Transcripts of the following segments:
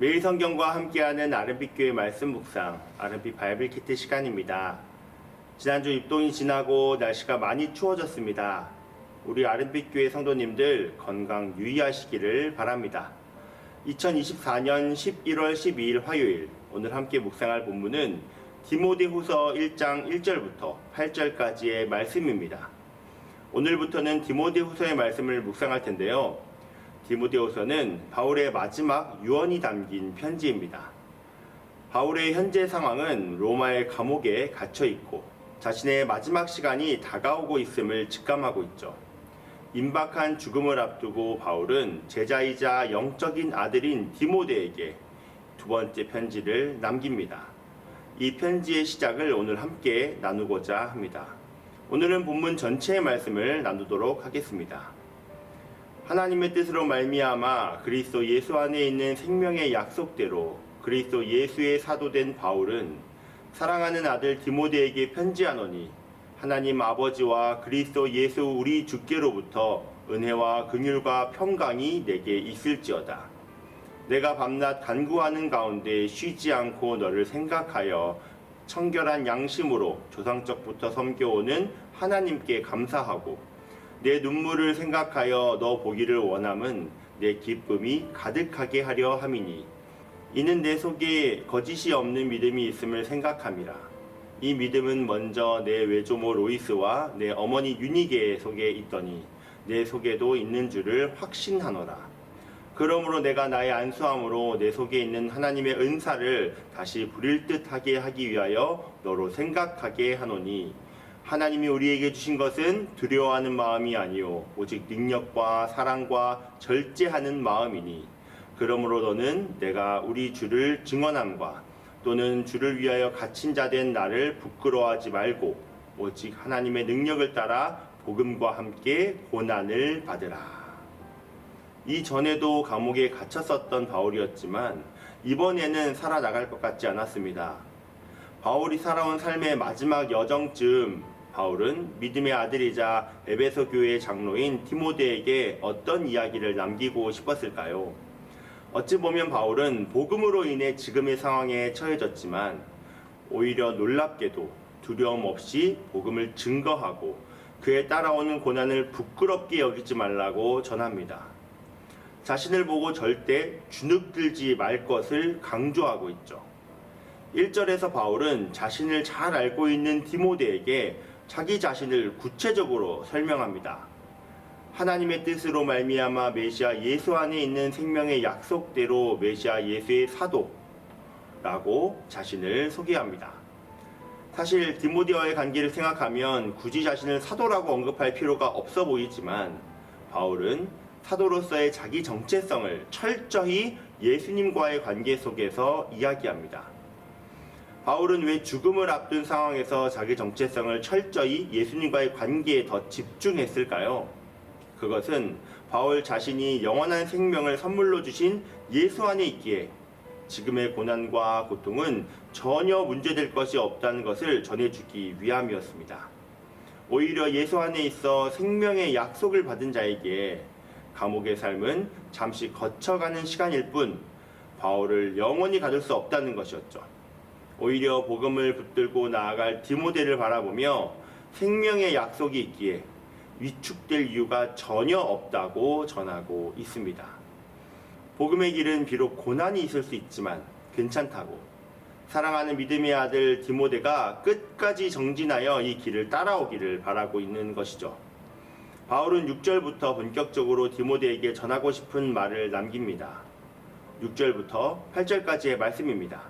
매일 성경과 함께하는 아름빛 교회 말씀 묵상, 아름빛 바이블 키트 시간입니다. 지난주 입동이 지나고 날씨가 많이 추워졌습니다. 우리 아름빛 교회 성도님들 건강 유의하시기를 바랍니다. 2024년 11월 12일 화요일 오늘 함께 묵상할 본문은 디모데후서 1장 1절부터 8절까지의 말씀입니다. 오늘부터는 디모데후서의 말씀을 묵상할 텐데요. 디모데후서는 바울의 마지막 유언이 담긴 편지입니다. 바울의 현재 상황은 로마의 감옥에 갇혀 있고 자신의 마지막 시간이 다가오고 있음을 직감하고 있죠. 임박한 죽음을 앞두고 바울은 제자이자 영적인 아들인 디모데에게 두 번째 편지를 남깁니다. 이 편지의 시작을 오늘 함께 나누고자 합니다. 오늘은 본문 전체의 말씀을 나누도록 하겠습니다. 하나님의 뜻으로 말미암아 그리스도 예수 안에 있는 생명의 약속대로 그리스도 예수의 사도된 바울은 사랑하는 아들 디모데에게 편지하노니 하나님 아버지와 그리스도 예수 우리 주께로부터 은혜와 긍휼과 평강이 내게 있을지어다. 내가 밤낮 간구하는 가운데 쉬지 않고 너를 생각하여 청결한 양심으로 조상적부터 섬겨오는 하나님께 감사하고 내 눈물을 생각하여 너 보기를 원함은 내 기쁨이 가득하게 하려 함이니 이는 내 속에 거짓이 없는 믿음이 있음을 생각함이라. 이 믿음은 먼저 내 외조모 로이스와 내 어머니 유니게 속에 있더니 내 속에도 있는 줄을 확신하노라. 그러므로 내가 나의 안수함으로 내 속에 있는 하나님의 은사를 다시 부릴 듯하게 하기 위하여 너로 생각하게 하노니 하나님이 우리에게 주신 것은 두려워하는 마음이 아니요 오직 능력과 사랑과 절제하는 마음이니 그러므로 너는 내가 우리 주를 증언함과 또는 주를 위하여 갇힌 자 된 나를 부끄러워하지 말고 오직 하나님의 능력을 따라 복음과 함께 고난을 받으라. 이전에도 감옥에 갇혔었던 바울이었지만 이번에는 살아나갈 것 같지 않았습니다. 바울이 살아온 삶의 마지막 여정쯤 바울은 믿음의 아들이자 에베소 교회의 장로인 디모데에게 어떤 이야기를 남기고 싶었을까요? 어찌 보면 바울은 복음으로 인해 지금의 상황에 처해졌지만 오히려 놀랍게도 두려움 없이 복음을 증거하고 그에 따라오는 고난을 부끄럽게 여기지 말라고 전합니다. 자신을 보고 절대 주눅들지 말 것을 강조하고 있죠. 1절에서 바울은 자신을 잘 알고 있는 디모데에게 자기 자신을 구체적으로 설명합니다. 하나님의 뜻으로 말미암아 메시아 예수 안에 있는 생명의 약속대로 메시아 예수의 사도라고 자신을 소개합니다. 사실 디모데와의 관계를 생각하면 굳이 자신을 사도라고 언급할 필요가 없어 보이지만 바울은 사도로서의 자기 정체성을 철저히 예수님과의 관계 속에서 이야기합니다. 바울은 왜 죽음을 앞둔 상황에서 자기 정체성을 철저히 예수님과의 관계에 더 집중했을까요? 그것은 바울 자신이 영원한 생명을 선물로 주신 예수 안에 있기에 지금의 고난과 고통은 전혀 문제될 것이 없다는 것을 전해주기 위함이었습니다. 오히려 예수 안에 있어 생명의 약속을 받은 자에게 감옥의 삶은 잠시 거쳐가는 시간일 뿐 바울을 영원히 가둘 수 없다는 것이었죠. 오히려 복음을 붙들고 나아갈 디모데를 바라보며 생명의 약속이 있기에 위축될 이유가 전혀 없다고 전하고 있습니다. 복음의 길은 비록 고난이 있을 수 있지만 괜찮다고 사랑하는 믿음의 아들 디모데가 끝까지 정진하여 이 길을 따라오기를 바라고 있는 것이죠. 바울은 6절부터 본격적으로 디모데에게 전하고 싶은 말을 남깁니다. 6절부터 8절까지의 말씀입니다.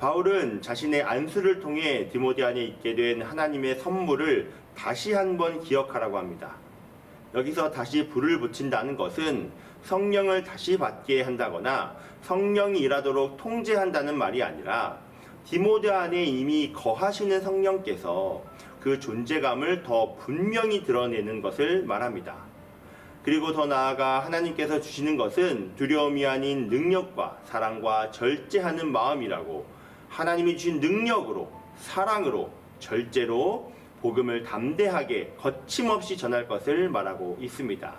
바울은 자신의 안수를 통해 디모데 안에 있게 된 하나님의 선물을 다시 한번 기억하라고 합니다. 여기서 다시 불을 붙인다는 것은 성령을 다시 받게 한다거나 성령이 일하도록 통제한다는 말이 아니라 디모데 안에 이미 거하시는 성령께서 그 존재감을 더 분명히 드러내는 것을 말합니다. 그리고 더 나아가 하나님께서 주시는 것은 두려움이 아닌 능력과 사랑과 절제하는 마음이라고 하나님이 주신 능력으로 사랑으로 절제로 복음을 담대하게 거침없이 전할 것을 말하고 있습니다.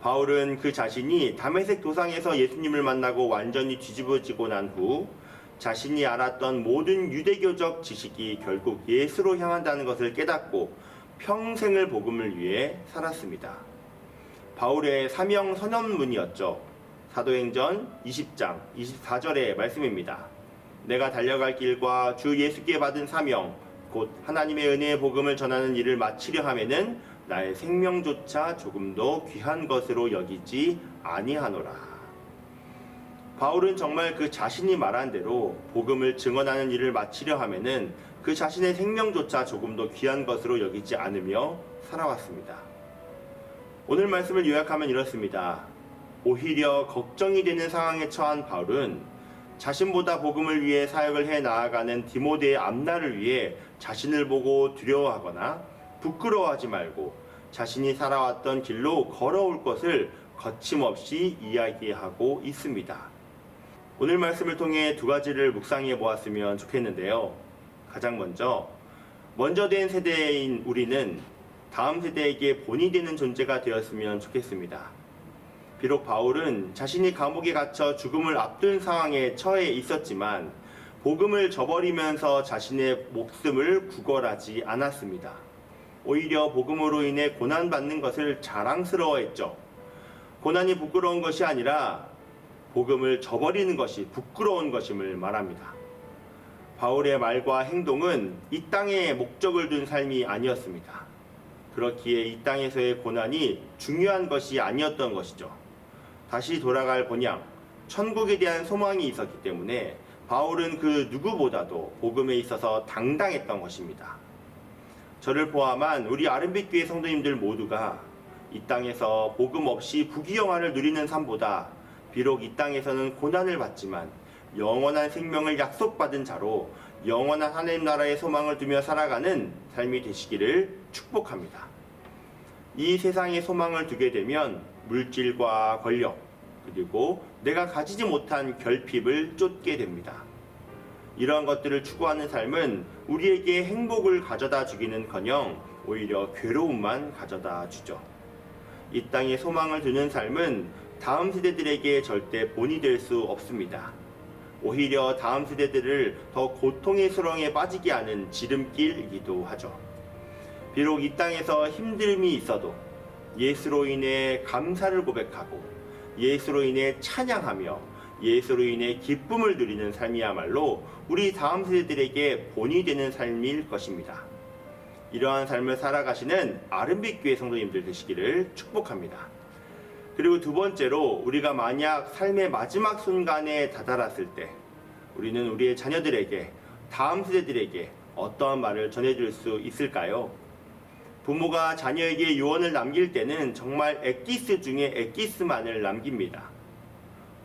바울은 그 자신이 담에색 도상에서 예수님을 만나고 완전히 뒤집어지고 난 후 자신이 알았던 모든 유대교적 지식이 결국 예수로 향한다는 것을 깨닫고 평생을 복음을 위해 살았습니다. 바울의 사명 선언문이었죠. 사도행전 20장 24절의 말씀입니다. 내가 달려갈 길과 주 예수께 받은 사명 곧 하나님의 은혜의 복음을 전하는 일을 마치려 하면은 나의 생명조차 조금도 귀한 것으로 여기지 아니하노라. 바울은 정말 그 자신이 말한 대로 복음을 증언하는 일을 마치려 하면은 그 자신의 생명조차 조금도 귀한 것으로 여기지 않으며 살아왔습니다. 오늘 말씀을 요약하면 이렇습니다. 오히려 걱정이 되는 상황에 처한 바울은 자신보다 복음을 위해 사역을 해 나아가는 디모데의 앞날을 위해 자신을 보고 두려워하거나 부끄러워하지 말고 자신이 살아왔던 길로 걸어올 것을 거침없이 이야기하고 있습니다. 오늘 말씀을 통해 두 가지를 묵상해 보았으면 좋겠는데요. 가장 먼저, 먼저 된 세대인 우리는 다음 세대에게 본이 되는 존재가 되었으면 좋겠습니다. 비록 바울은 자신이 감옥에 갇혀 죽음을 앞둔 상황에 처해 있었지만 복음을 저버리면서 자신의 목숨을 구걸하지 않았습니다. 오히려 복음으로 인해 고난받는 것을 자랑스러워했죠. 고난이 부끄러운 것이 아니라 복음을 저버리는 것이 부끄러운 것임을 말합니다. 바울의 말과 행동은 이 땅에 목적을 둔 삶이 아니었습니다. 그렇기에 이 땅에서의 고난이 중요한 것이 아니었던 것이죠. 다시 돌아갈 본향, 천국에 대한 소망이 있었기 때문에 바울은 그 누구보다도 복음에 있어서 당당했던 것입니다. 저를 포함한 우리 아름빛 교회 성도님들 모두가 이 땅에서 복음 없이 부귀영화를 누리는 삶보다 비록 이 땅에서는 고난을 받지만 영원한 생명을 약속받은 자로 영원한 하나님 나라의 소망을 두며 살아가는 삶이 되시기를 축복합니다. 이 세상에 소망을 두게 되면 물질과 권력, 그리고 내가 가지지 못한 결핍을 쫓게 됩니다. 이러한 것들을 추구하는 삶은 우리에게 행복을 가져다 주기는 커녕 오히려 괴로움만 가져다 주죠. 이 땅에 소망을 두는 삶은 다음 세대들에게 절대 본이 될 수 없습니다. 오히려 다음 세대들을 더 고통의 수렁에 빠지게 하는 지름길이기도 하죠. 비록 이 땅에서 힘듦이 있어도 예수로 인해 감사를 고백하고 예수로 인해 찬양하며 예수로 인해 기쁨을 누리는 삶이야말로 우리 다음 세대들에게 본이 되는 삶일 것입니다. 이러한 삶을 살아가시는 아름빛 교회 성도님들 되시기를 축복합니다. 그리고 두 번째로 우리가 만약 삶의 마지막 순간에 다다랐을 때 우리는 우리의 자녀들에게 다음 세대들에게 어떠한 말을 전해줄 수 있을까요? 부모가 자녀에게 유언을 남길 때는 정말 엑기스 중에 엑기스만을 남깁니다.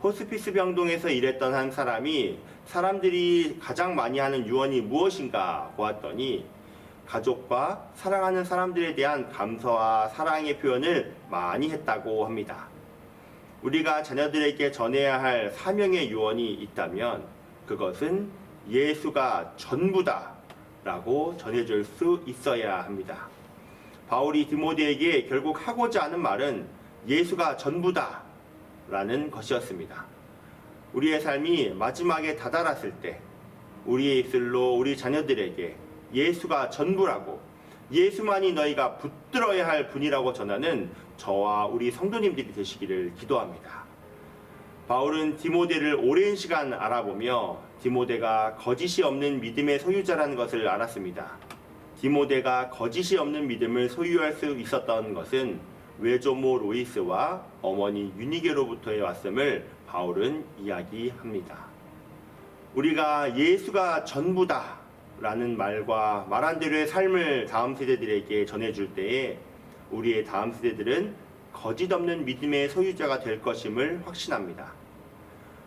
호스피스 병동에서 일했던 한 사람이 사람들이 가장 많이 하는 유언이 무엇인가 보았더니 가족과 사랑하는 사람들에 대한 감사와 사랑의 표현을 많이 했다고 합니다. 우리가 자녀들에게 전해야 할 사명의 유언이 있다면 그것은 예수가 전부다 라고 전해줄 수 있어야 합니다. 바울이 디모데에게 결국 하고자 하는 말은 예수가 전부다 라는 것이었습니다. 우리의 삶이 마지막에 다다랐을 때 우리의 입술로 우리 자녀들에게 예수가 전부라고 예수만이 너희가 붙들어야 할 분이라고 전하는 저와 우리 성도님들이 되시기를 기도합니다. 바울은 디모데를 오랜 시간 알아보며 디모데가 거짓이 없는 믿음의 소유자라는 것을 알았습니다. 디모데가 거짓이 없는 믿음을 소유할 수 있었던 것은 외조모 로이스와 어머니 유니게로부터의 왔음을 바울은 이야기합니다. 우리가 예수가 전부다 라는 말과 말한 대로의 삶을 다음 세대들에게 전해줄 때에 우리의 다음 세대들은 거짓 없는 믿음의 소유자가 될 것임을 확신합니다.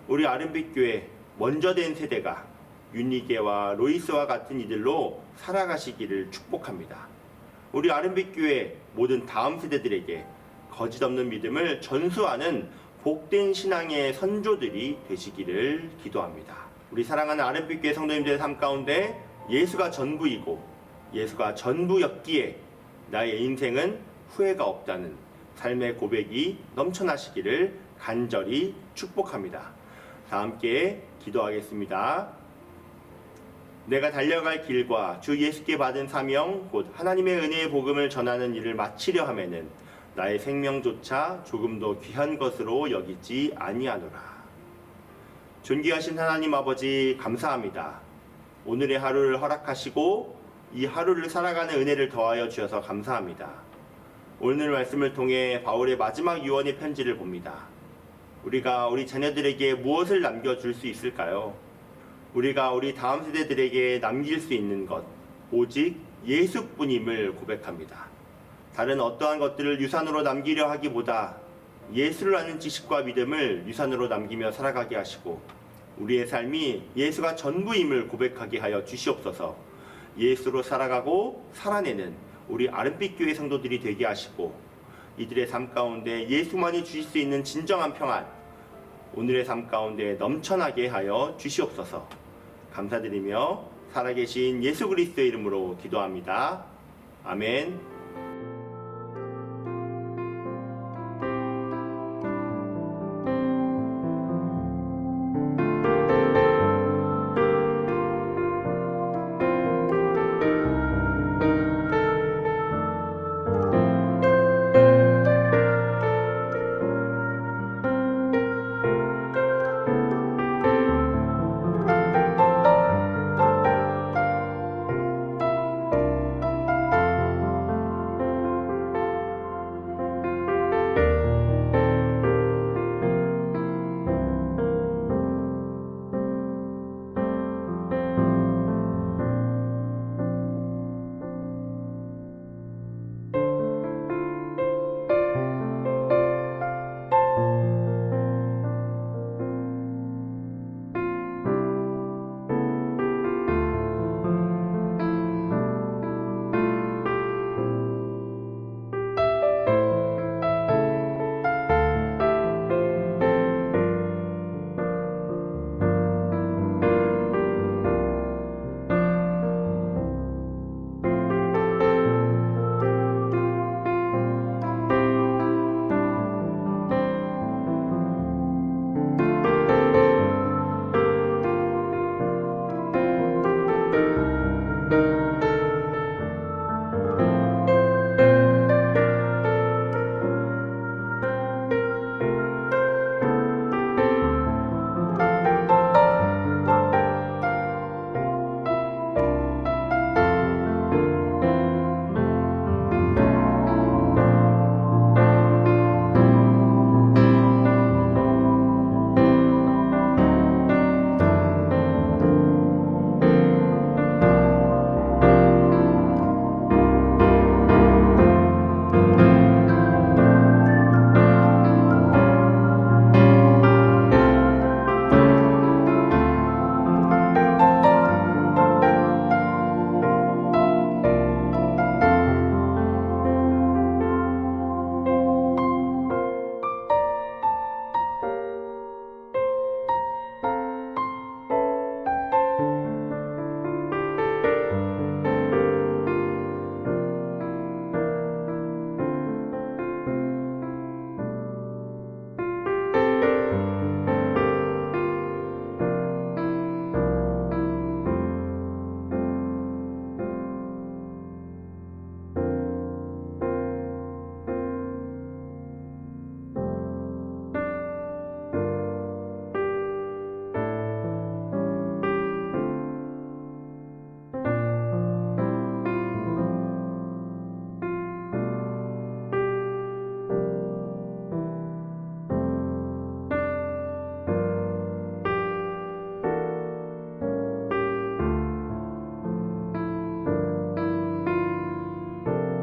우리 아름빛 교회 먼저 된 세대가 윤리계와 로이스와 같은 이들로 살아가시기를 축복합니다. 우리 아름빛 교회 모든 다음 세대들에게 거짓 없는 믿음을 전수하는 복된 신앙의 선조들이 되시기를 기도합니다. 우리 사랑하는 아름빛 교회 성도님들의 삶 가운데 예수가 전부이고 예수가 전부였기에 나의 인생은 후회가 없다는 삶의 고백이 넘쳐나시기를 간절히 축복합니다. 다 함께 기도하겠습니다. 내가 달려갈 길과 주 예수께 받은 사명 곧 하나님의 은혜의 복음을 전하는 일을 마치려 하면은 나의 생명조차 조금도 귀한 것으로 여기지 아니하노라. 존귀하신 하나님 아버지 감사합니다. 오늘의 하루를 허락하시고 이 하루를 살아가는 은혜를 더하여 주셔서 감사합니다. 오늘 말씀을 통해 바울의 마지막 유언의 편지를 봅니다. 우리가 우리 자녀들에게 무엇을 남겨줄 수 있을까요? 우리가 우리 다음 세대들에게 남길 수 있는 것, 오직 예수뿐임을 고백합니다. 다른 어떠한 것들을 유산으로 남기려 하기보다 예수를 아는 지식과 믿음을 유산으로 남기며 살아가게 하시고 우리의 삶이 예수가 전부임을 고백하게 하여 주시옵소서 예수로 살아가고 살아내는 우리 아름빛 교회 성도들이 되게 하시고 이들의 삶 가운데 예수만이 주실 수 있는 진정한 평안 오늘의 삶 가운데 넘쳐나게 하여 주시옵소서 감사드리며 살아계신 예수 그리스도의 이름으로 기도합니다. 아멘.